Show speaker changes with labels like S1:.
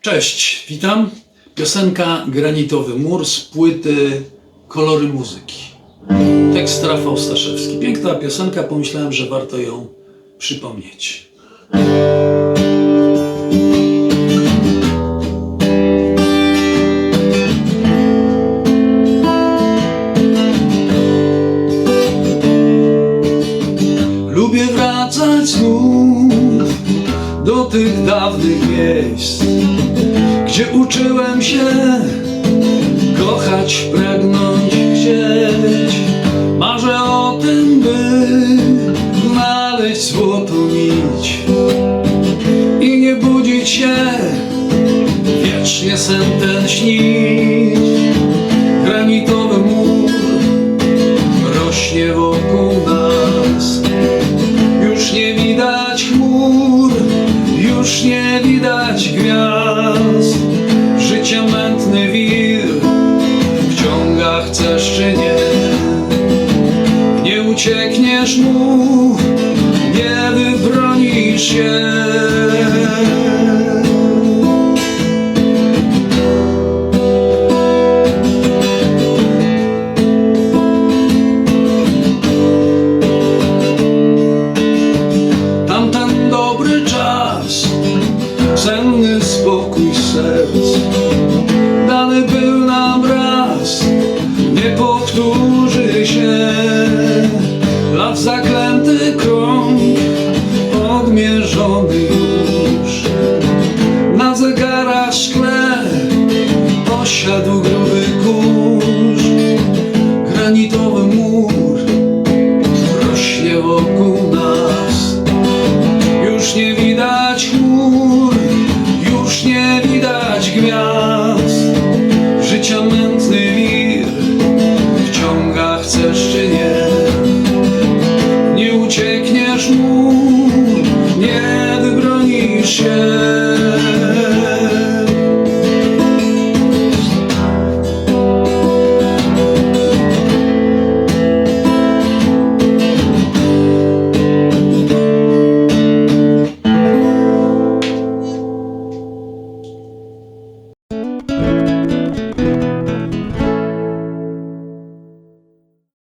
S1: Cześć, witam. Piosenka Granitowy Mur z płyty Kolory Muzyki. Tekst Rafał Staszewski. Piękna piosenka, pomyślałem, że warto ją przypomnieć. Lubię wracać znów do tych dawnych miejsc, gdzie uczyłem się kochać, pragnąć, chcieć. Marzę o tym, by znaleźć złotą nić i nie budzić się, wiecznie sen ten śnić. Granitowy mur rośnie wokół nas. Już nie widać chmur, już nie widać uciekniesz mu, nie wybronisz się. Tamten dobry czas, senny serc, dany był nam raz, nie powtórzy. Przeszedł gruby kurz Granitowy mur Rośnie wokół nas. Już nie widać chmur Już nie widać gwiazd. Życia mętny wir Wciąga chcesz